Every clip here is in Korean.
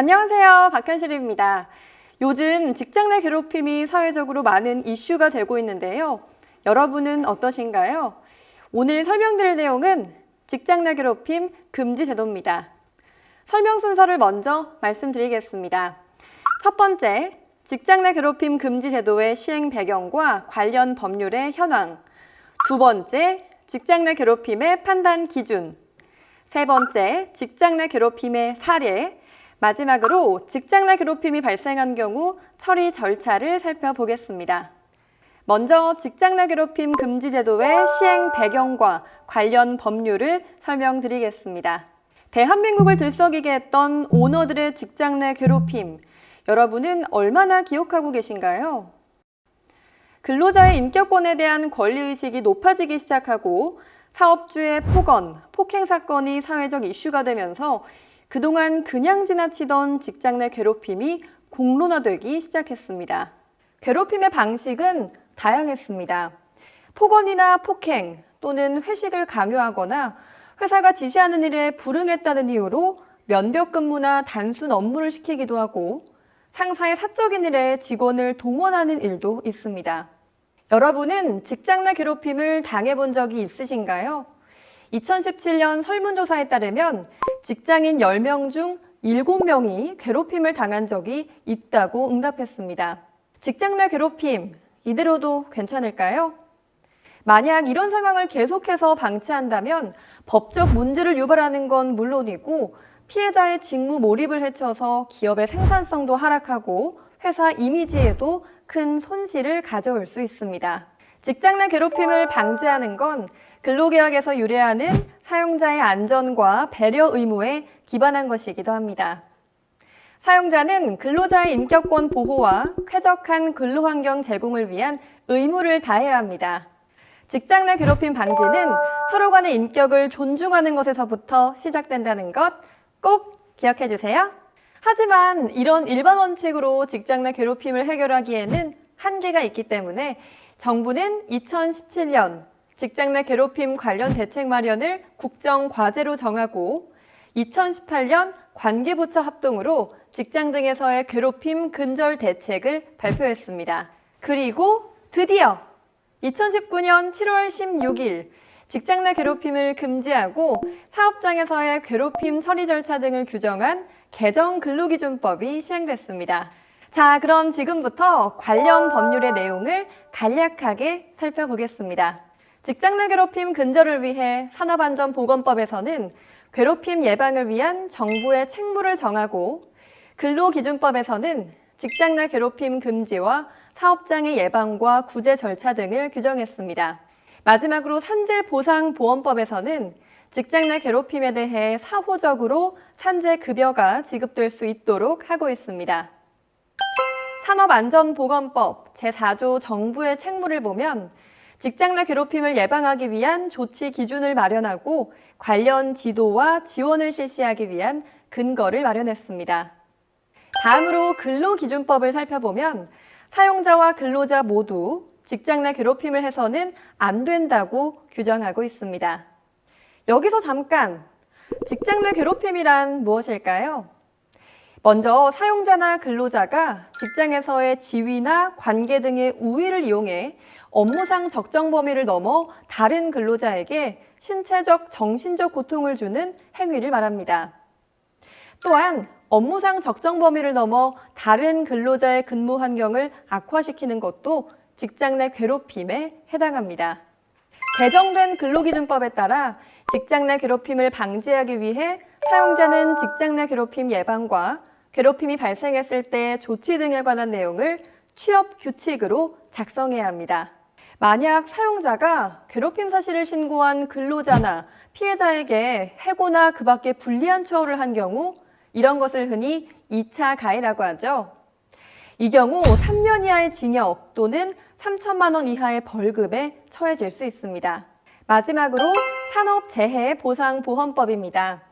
안녕하세요. 박현실입니다. 요즘 직장 내 괴롭힘이 사회적으로 많은 이슈가 되고 있는데요. 여러분은 어떠신가요? 오늘 설명드릴 내용은 직장 내 괴롭힘 금지 제도입니다. 설명 순서를 먼저 말씀드리겠습니다. 첫 번째, 직장 내 괴롭힘 금지 제도의 시행 배경과 관련 법률의 현황. 두 번째, 직장 내 괴롭힘의 판단 기준. 세 번째, 직장 내 괴롭힘의 사례. 마지막으로 직장 내 괴롭힘이 발생한 경우 처리 절차를 살펴보겠습니다. 먼저 직장 내 괴롭힘 금지 제도의 시행 배경과 관련 법률을 설명드리겠습니다. 대한민국을 들썩이게 했던 오너들의 직장 내 괴롭힘. 여러분은 얼마나 기억하고 계신가요? 근로자의 인격권에 대한 권리의식이 높아지기 시작하고 사업주의 폭언, 폭행 사건이 사회적 이슈가 되면서 그동안 그냥 지나치던 직장 내 괴롭힘이 공론화되기 시작했습니다. 괴롭힘의 방식은 다양했습니다. 폭언이나 폭행 또는 회식을 강요하거나 회사가 지시하는 일에 불응했다는 이유로 면벽 근무나 단순 업무를 시키기도 하고 상사의 사적인 일에 직원을 동원하는 일도 있습니다. 여러분은 직장 내 괴롭힘을 당해본 적이 있으신가요? 2017년 설문조사에 따르면 직장인 10명 중 7명이 괴롭힘을 당한 적이 있다고 응답했습니다. 직장 내 괴롭힘, 이대로도 괜찮을까요? 만약 이런 상황을 계속해서 방치한다면 법적 문제를 유발하는 건 물론이고 피해자의 직무 몰입을 해쳐서 기업의 생산성도 하락하고 회사 이미지에도 큰 손실을 가져올 수 있습니다. 직장 내 괴롭힘을 방지하는 건 근로계약에서 유래하는 사용자의 안전과 배려 의무에 기반한 것이기도 합니다. 사용자는 근로자의 인격권 보호와 쾌적한 근로환경 제공을 위한 의무를 다해야 합니다. 직장 내 괴롭힘 방지는 서로 간의 인격을 존중하는 것에서부터 시작된다는 것 꼭 기억해 주세요. 하지만 이런 일반 원칙으로 직장 내 괴롭힘을 해결하기에는 한계가 있기 때문에 정부는 2017년 직장 내 괴롭힘 관련 대책 마련을 국정 과제로 정하고 2018년 관계부처 합동으로 직장 등에서의 괴롭힘 근절 대책을 발표했습니다. 그리고 드디어 2019년 7월 16일 직장 내 괴롭힘을 금지하고 사업장에서의 괴롭힘 처리 절차 등을 규정한 개정 근로기준법이 시행됐습니다. 자, 그럼 지금부터 관련 법률의 내용을 간략하게 살펴보겠습니다. 직장 내 괴롭힘 근절을 위해 산업안전보건법에서는 괴롭힘 예방을 위한 정부의 책무를 정하고 근로기준법에서는 직장 내 괴롭힘 금지와 사업장의 예방과 구제 절차 등을 규정했습니다. 마지막으로 산재보상보험법에서는 직장 내 괴롭힘에 대해 사후적으로 산재급여가 지급될 수 있도록 하고 있습니다. 산업안전보건법 제4조 정부의 책무를 보면 직장 내 괴롭힘을 예방하기 위한 조치 기준을 마련하고 관련 지도와 지원을 실시하기 위한 근거를 마련했습니다. 다음으로 근로기준법을 살펴보면 사용자와 근로자 모두 직장 내 괴롭힘을 해서는 안 된다고 규정하고 있습니다. 여기서 잠깐 직장 내 괴롭힘이란 무엇일까요? 먼저 사용자나 근로자가 직장에서의 지위나 관계 등의 우위를 이용해 업무상 적정 범위를 넘어 다른 근로자에게 신체적, 정신적 고통을 주는 행위를 말합니다. 또한 업무상 적정 범위를 넘어 다른 근로자의 근무 환경을 악화시키는 것도 직장 내 괴롭힘에 해당합니다. 개정된 근로기준법에 따라 직장 내 괴롭힘을 방지하기 위해 사용자는 직장 내 괴롭힘 예방과 괴롭힘이 발생했을 때 조치 등에 관한 내용을 취업 규칙으로 작성해야 합니다. 만약 사용자가 괴롭힘 사실을 신고한 근로자나 피해자에게 해고나 그 밖에 불리한 처우를 한 경우 이런 것을 흔히 2차 가해라고 하죠. 이 경우 3년 이하의 징역 또는 3천만 원 이하의 벌금에 처해질 수 있습니다. 마지막으로 산업재해 보상보험법입니다.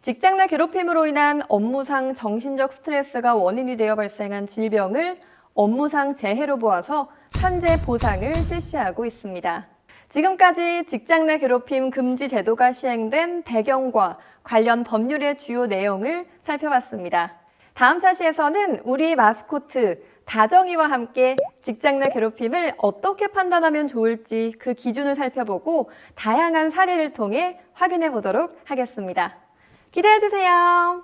직장 내 괴롭힘으로 인한 업무상 정신적 스트레스가 원인이 되어 발생한 질병을 업무상 재해로 보아서 산재 보상을 실시하고 있습니다. 지금까지 직장 내 괴롭힘 금지 제도가 시행된 배경과 관련 법률의 주요 내용을 살펴봤습니다. 다음 차시에서는 우리 마스코트 다정이와 함께 직장 내 괴롭힘을 어떻게 판단하면 좋을지 그 기준을 살펴보고 다양한 사례를 통해 확인해 보도록 하겠습니다. 기대해 주세요.